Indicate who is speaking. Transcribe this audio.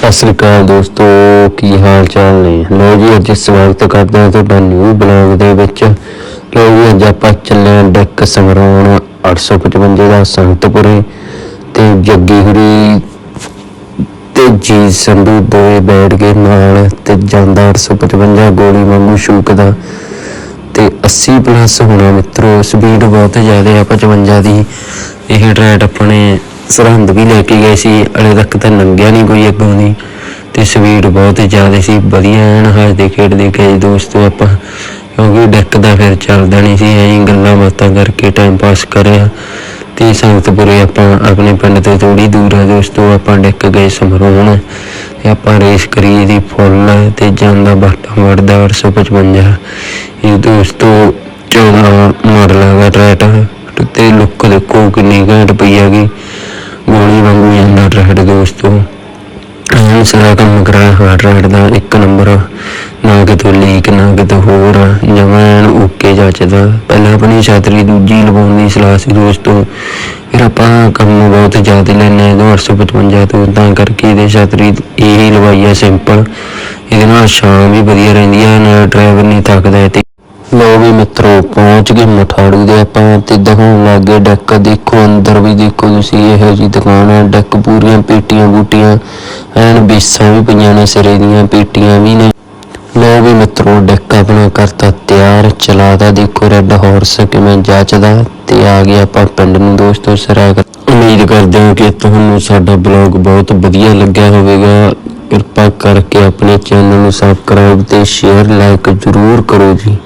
Speaker 1: ਸਤਿ ਸ੍ਰੀ ਅਕਾਲ ਦੋਸਤੋ, ਕੀ ਹਾਲ ਚਾਲ ਨੇ? ਲੋ ਜੀ, ਅੱਜ ਸਵਾਗਤ ਕਰਦੇ ਹਾਂ ਤੁਹਾਡਾ ਨਿਊ ਬਲੌਗ ਦੇ ਵਿੱਚ। ਲੋ ਜੀ, ਅੱਜ ਆਪਾਂ ਚੱਲੇ ਹਾਂ ਡੈਕ ਸਮਰਾਉਣ 855 ਦਾ ਸੰਤਪੁਰੇ ਤੇ ਜੱਗੀ ਹੁਰੀ ਤੇ ਜੀ ਸੰਧੂ ਦੋਏ ਬੈਠ ਕੇ ਨਾਲ ਤੇ ਜਾਂਦਾ 855 ਗੋਲੀ ਵਾਂਗੂ ਸ਼ੂਕਦਾ ਤੇ 80 ਪਲੱਸ ਹੋਣਾ ਮਿੱਤਰੋ ਸਪੀਡ ਬਹੁਤ ਜ਼ਿਆਦਾ ਆ 55 ਦੀ। ਇਹ ਟਰੈਟ ਆਪਣੇ ਸਰਹੰਦ ਵੀ ਲੈ ਕੇ ਗਏ ਸੀ ਅਲੇ ਤੱਕ ਤਾਂ ਨੰਗਿਆ ਨਹੀਂ ਕੋਈ ਅੱਗੋਂ ਦੀ। ਤੇ ਸਪੀਡ ਬਹੁਤ ਜ਼ਿਆਦਾ ਸੀ, ਵਧੀਆ ਐਨ ਹੱਸਦੇ ਖੇਡਦੇ ਗਏ ਦੋਸਤੋ ਆਪਾਂ। ਕਿਉਂਕਿ ਡੈਕ ਦਾ ਫਿਰ ਚੱਲਦਾ ਨਹੀਂ ਸੀ, ਐਂ ਗੱਲਾਂ ਬਾਤਾਂ ਕਰਕੇ ਟਾਈਮ ਪਾਸ ਕਰਿਆ। ਤੇ ਸੰਗਤਪੁਰੇ ਆਪਾਂ ਆਪਣੇ ਪਿੰਡ ਤੋਂ ਥੋੜੀ ਦੂਰ ਆ ਦੋਸਤੋ, ਆਪਾਂ ਡੈਕ ਗਏ ਸਮਰੋਣ ਤੇ ਆਪਾਂ ਰੇਸ ਕਰੀ ਦੀ ਫੁੱਲ, ਤੇ ਜਾਂਦਾ ਬਾਟਾ ਵੜਦਾ 855 ਇਹ ਦੋਸਤੋ 14 ਮਾਡਲ ਹੈਗਾ ਟਰੈਟ ਤੇ ਲੁੱਕ ਦੇਖੋ ਕਿੰਨੀ ਘੈਂਟ ਪਈ ਹੈਗੀ। ਗੋਲੀ ਵਾਂਗੂ ਜਾਂਦਾ ਟਰੈਡ ਦੋਸਤੋ ਐਨ ਸਾਰਾ ਕੰਮ ਕਰਾਇਆ ਹੋਇਆ ਟਰੈਡ ਦਾ ਇੱਕ ਨੰਬਰ ਨਾ ਕਿਤੋਂ ਲੀਕ ਨਾ ਕਿਤੋਂ ਹੋਰ ਜਮਾਨ ਓਕੇ ਜੱਚਦਾ ਪਹਿਲਾਂ ਆਪਣੀ ਛਾਤਰੀ ਦੂਜੀ ਲਵਾਉਣ ਦੀ ਸਲਾਹ ਸੀ ਦੋਸਤੋ ਫਿਰ ਆਪਾਂ ਕੰਮ ਬਹੁਤ ਜ਼ਿਆਦਾ ਲੈਣੇ 255 ਤੋਂ ਤਾਂ ਕਰਕੇ ਇਹਦੇ ਛਾਤਰੀ ਇਹ ਹੀ ਲਵਾਈ ਆ ਸਿੰਪਲ ਇਹਦੇ ਨਾਲ ਛਾਂ ਵੀ ਵਧੀਆ ਰਹਿੰਦੀ ਆ, ਨਾ ਡਰਾਈਵਰ ਨਹੀਂ ਥੱਕਦਾ ਤੇ ਲੋ ਵੀ ਮਿੱਤਰੋ, ਪਹੁੰਚ ਗਏ ਮਠਾੜੂ ਦੇ ਆਪਾਂ ਤੇ ਦਿਖਾਉਣ ਲੱਗੇ ਡੈਕ। ਦੇਖੋ, ਅੰਦਰ ਵੀ ਦੇਖੋ ਤੁਸੀਂ, ਇਹੋ ਜੀ ਦੁਕਾਨ ਹੈ, ਡੈਕ ਪੂਰੀਆਂ ਪੇਟੀਆਂ ਬੂਟੀਆਂ, ਐਨ ਬੀਸਾਂ ਵੀ ਪਈਆਂ ਨੇ ਸਿਰੇ ਦੀਆਂ, ਪੇਟੀਆਂ ਵੀ ਨੇ। ਲੋ ਵੀ ਮਿੱਤਰੋ, ਡੈਕ ਆਪਣਾ ਕਰਤਾ ਤਿਆਰ ਚਲਾਦਾ ਦੇਖੋ ਰੈੱਡ ਹਾਰਸ ਕਿਵੇਂ ਜੱਚਦਾ, ਤੇ ਆ ਗਿਆ ਆਪਾਂ ਪਿੰਡ ਨੂੰ ਦੋਸਤੋ ਸਰਾ ਕਰ। ਉਮੀਦ ਕਰਦੇ ਹਾਂ ਕਿ ਤੁਹਾਨੂੰ ਸਾਡਾ ਬਲੌਗ ਬਹੁਤ ਵਧੀਆ ਲੱਗਿਆ ਹੋਵੇਗਾ। ਕਿਰਪਾ ਕਰਕੇ ਆਪਣੇ ਚੈਨਲ ਨੂੰ ਸਬਸਕ੍ਰਾਈਬ ਤੇ ਸ਼ੇਅਰ ਲਾਈਕ ਜ਼ਰੂਰ ਕਰੋ ਜੀ।